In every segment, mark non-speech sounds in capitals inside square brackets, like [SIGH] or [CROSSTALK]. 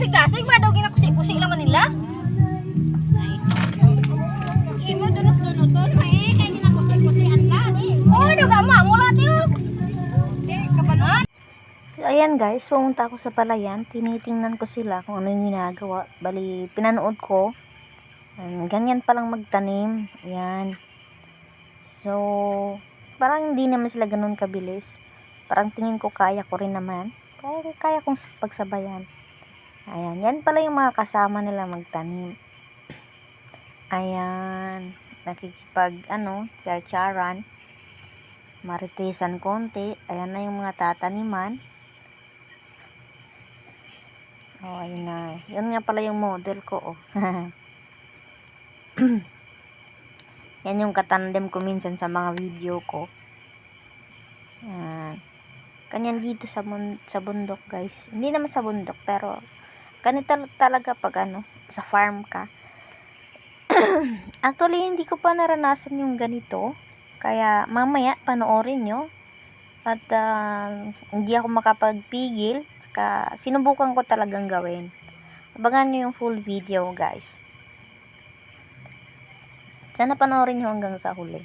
kasig-kasig ba daw ginakusik-kusik naman nila? Imo dunot-dunoton, may kaya ginakusik-kusikan ka, di. Oh, daw yun. Eh, kabalot. So, ayan guys, pumunta ako sa palayan. Tinitingnan ko sila kung ano yung ginagawa. Bali, pinanood ko. Ayan, ganyan palang magtanim. Ayan. So, parang hindi naman sila ganun kabilis. Parang tingin ko kaya ko rin naman. Kaya, kaya kong pagsabayan. Ayan, yan pala yung mga kasama nila magtanim. Ayan, nakikipag, ano, char-charan. Maritisan konti. Ayan na yung mga tataniman. Oh, ayun na. Yan nga pala yung model ko, oh. [LAUGHS] Yan yung katandem ko minsan sa mga video ko. Yan. Kanyan dito sa, sa bundok, guys. Hindi naman sa bundok, pero ganito talaga pag ano, sa farm ka. [CLEARS THROAT] Actually, hindi ko pa naranasan yung ganito. Kaya, mamaya, panoorin nyo. At, ah, hindi ako makapagpigil. Ka, sinubukan ko talagang gawin. Abangan nyo yung full video, guys. Sana panoorin nyo hanggang sa huli.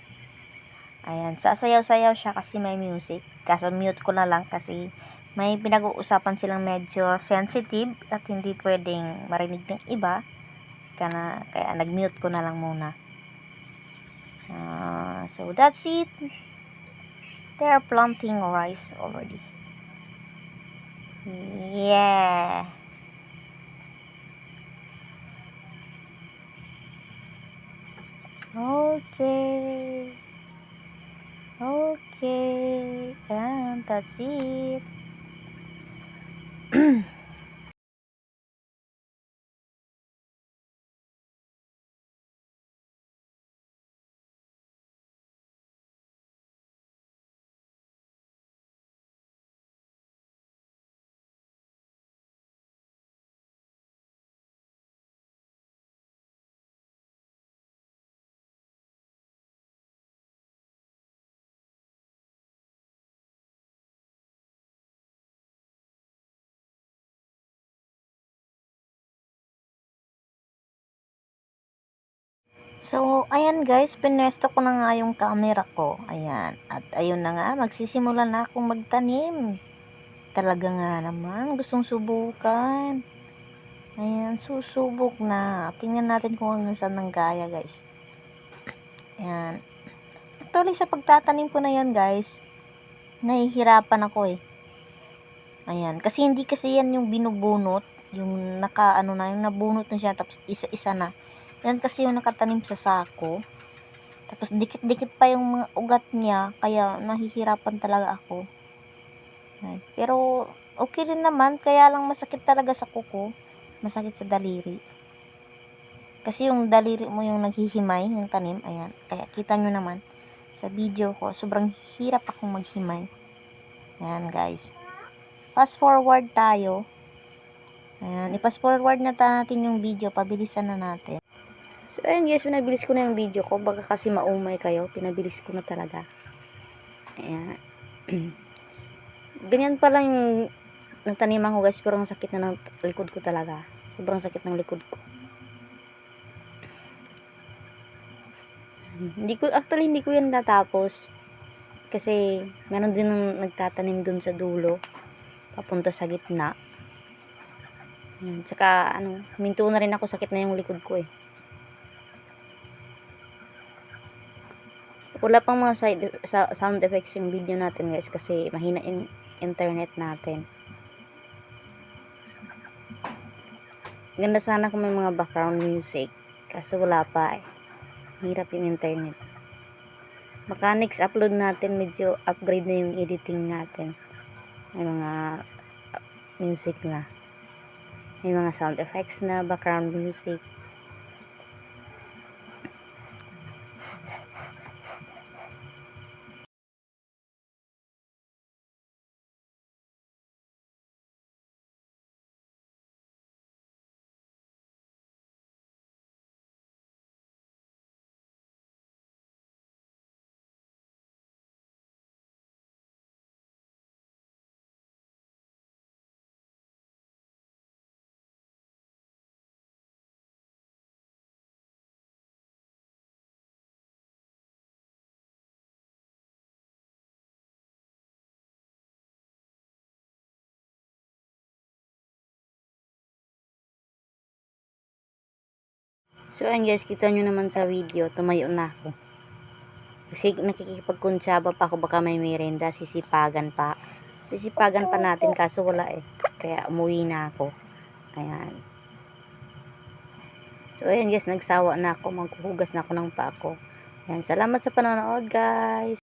Ayan, sasayaw-sayaw siya kasi may music. Kaso mute ko na lang kasi may pinag-uusapan silang medyo sensitive at hindi pwedeng marinig ng iba. Kana, kaya nag-mute ko na lang muna. Ah, so that's it. They are planting rice already. Yeah. Okay. Okay. And that's it. 嗯 [CLEARS THROAT] So, ayan guys, pinesto ko na nga yung camera ko. Ayan. At ayun na nga, magsisimula na akong magtanim. Talaga nga naman, gustong subukan. Ayan, susubok na. Tingnan natin kung hanggang saan ng gaya guys. Ayan. Actually, sa pagtatanim ko na yan guys, nahihirapan ako eh. Ayan, kasi hindi kasi yan yung binubunot, yung naka, ano na, yung nabunot na siya, tapos isa-isa na. Yan kasi yung nakatanim sa sako. Tapos dikit-dikit pa yung mga ugat niya. Kaya nahihirapan talaga ako. Yan. Pero okay rin naman. Kaya lang masakit talaga sa kuko. Masakit sa daliri. Kasi yung daliri mo yung naghihimay, yung tanim. Ayan. Kaya kita nyo naman sa video ko. Sobrang hirap akong maghimay. Ayan guys. Fast forward tayo. Ayan. I-fast forward na natin yung video. Pabilisan na natin. So, ayun guys, pinabilis ko na yung video ko. Baka kasi maumay kayo. Pinabilis ko na talaga. Ayan. [CLEARS THROAT] Ganyan pa lang yung nataniman ko guys. Pero ang sakit na ng likod ko talaga. Sobrang sakit ng likod ko. Hindi ko, actually hindi ko yan natapos. Kasi meron din nagtatanim dun sa dulo. Papunta sa gitna. Ayan. Tsaka ano, minto na rin ako sakit na yung likod ko eh. Wala pang mga side, sa, sound effects yung video natin guys kasi mahina yung internet natin. Ganda sana kung may mga background music. Kaso wala pa eh. Hirap yung internet. Next upload natin medyo upgrade na yung editing natin. May mga music na. May mga sound effects na, background music. So, ayan guys, kita nyo naman sa video, tumayo na ako. Kasi nakikipagkunsyaba pa ako, baka may merenda, sisipagan pa. Sisipagan pa natin, kaso wala eh. Kaya umuwi na ako. Ayan. So, ayan guys, nagsawa na ako, maghuhugas na ako ng pa ako. Ayan, salamat sa panonood guys.